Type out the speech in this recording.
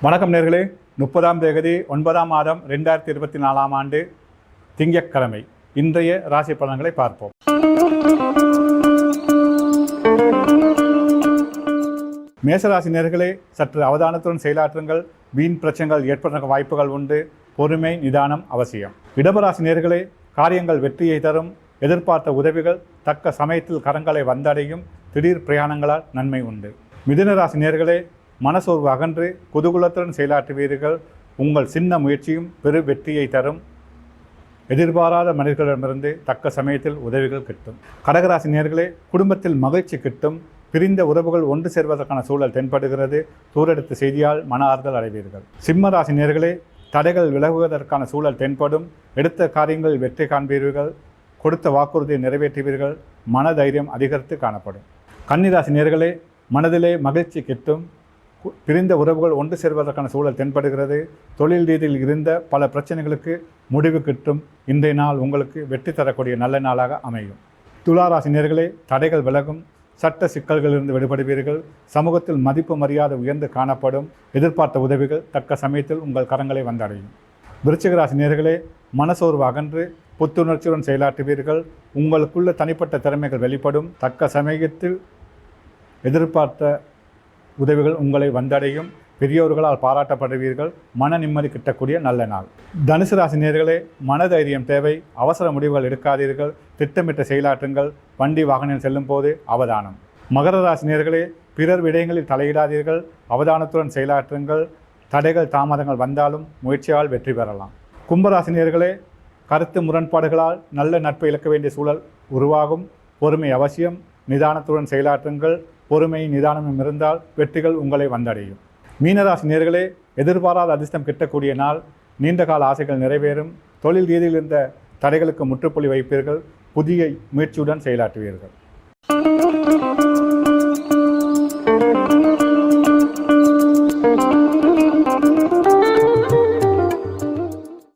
வணக்கம் நேர்களே. முப்பதாம் தேதி ஒன்பதாம் மாதம் ரெண்டாயிரத்தி இருபத்தி நாலாம் ஆண்டு திங்கட்கிழமை. இன்றைய ராசி பலன்களை பார்ப்போம். மேசராசி நேர்களே சற்று அவதானத்துடன் செயலாற்றுங்கள். வீண் பிரச்சனைகள் ஏற்படுற வாய்ப்புகள் உண்டு. பொறுமை நிதானம் அவசியம். இடபராசி நேர்களே காரியங்கள் வெற்றியை தரும். எதிர்பார்த்த உதவிகள் தக்க சமயத்தில் கரங்களை வந்தடையும். திடீர் பிரயாணங்களால் நன்மை உண்டு. மிதுனராசி நேர்களே மனசோர்வு அகன்று குதகுலத்துடன் செயலாற்றுவீர்கள். உங்கள் சின்ன முயற்சியும் பெரு வெற்றியை தரும். எதிர்பாராத மனிதர்களிடமிருந்து தக்க சமயத்தில் உதவிகள் கிட்டும். கடகராசி நேர்களே குடும்பத்தில் மகிழ்ச்சி கிட்டும். பிரிந்த உறவுகள் ஒன்று சேர்வதற்கான சூழல் தென்படுகிறது. தூரெடுத்த செய்தியால் மன ஆறுதல் அடைவீர்கள். சிம்ம ராசி நேர்களே தடைகள் விலகுவதற்கான சூழல் தென்படும். எடுத்த காரியங்களில் வெற்றி காண்பீர்கள். கொடுத்த வாக்குறுதியை நிறைவேற்றுவீர்கள். மன தைரியம் அதிகரித்து காணப்படும். கன்னிராசி நேர்களே மனதிலே மகிழ்ச்சி கிட்டும். பிரிந்த உறவுகள் ஒன்று சேர்வதற்கான சூழல் தென்படுகிறது. தொழில் ரீதியில் இருந்த பல பிரச்சனைகளுக்கு முடிவு கிட்டும் இன்றைய நாள் உங்களுக்கு வெற்றி தரக்கூடிய நல்ல நாளாக அமையும். துளாராசினியர்களே தடைகள் விலகும் சட்ட சிக்கல்களிலிருந்து விடுபடுவீர்கள் சமூகத்தில் மதிப்பு மரியாதை உயர்ந்து காணப்படும் எதிர்பார்த்த உதவிகள் தக்க சமயத்தில் உங்கள் கரங்களை வந்தடையும். விருச்சிக நேர்களே மனசோர்வு அகன்று புத்துணர்ச்சியுடன் செயலாற்றுவீர்கள் உங்களுக்குள்ள தனிப்பட்ட திறமைகள் வெளிப்படும் தக்க சமயத்தில் எதிர்பார்த்த உதவிகள் உங்களை வந்தடையும். பெரியோர்களால் பாராட்டப்படுவீர்கள். மன நிம்மதி கிட்டக்கூடிய நல்ல நாள். தனுசு ராசி நேர்களே மனதைரியம் தேவை. அவசர முடிவுகள் எடுக்காதீர்கள். திட்டமிட்ட செயலாற்றுங்கள். வண்டி வாகனம் செல்லும் போது அவதானம். மகர ராசி நேர்களே பிறர் விடயங்களில் தலையிடாதீர்கள். அவதானத்துடன் செயலாற்றுங்கள். தடைகள் தாமதங்கள் வந்தாலும் முயற்சியால் வெற்றி பெறலாம். கும்பராசினியர்களே கருத்து முரண்பாடுகளால் நல்ல நட்பு இழக்க வேண்டிய சூழல் உருவாகும். பொறுமை அவசியம். நிதானத்துடன் செயலாற்றுங்கள். பொறுமை நிதானமும் இருந்தால் வெற்றிகள் உங்களை வந்தடையும். மீனராசி நேர்களே எதிர்பாராத அதிர்ஷ்டம் கிட்டக்கூடிய நாள். நீண்டகால ஆசைகள் நிறைவேறும். தொழில் ரீதியில் இருந்த தடைகளுக்கு முற்றுப்புள்ளி வைப்பீர்கள். புதிய முயற்சியுடன் செயலாற்றுவீர்கள்.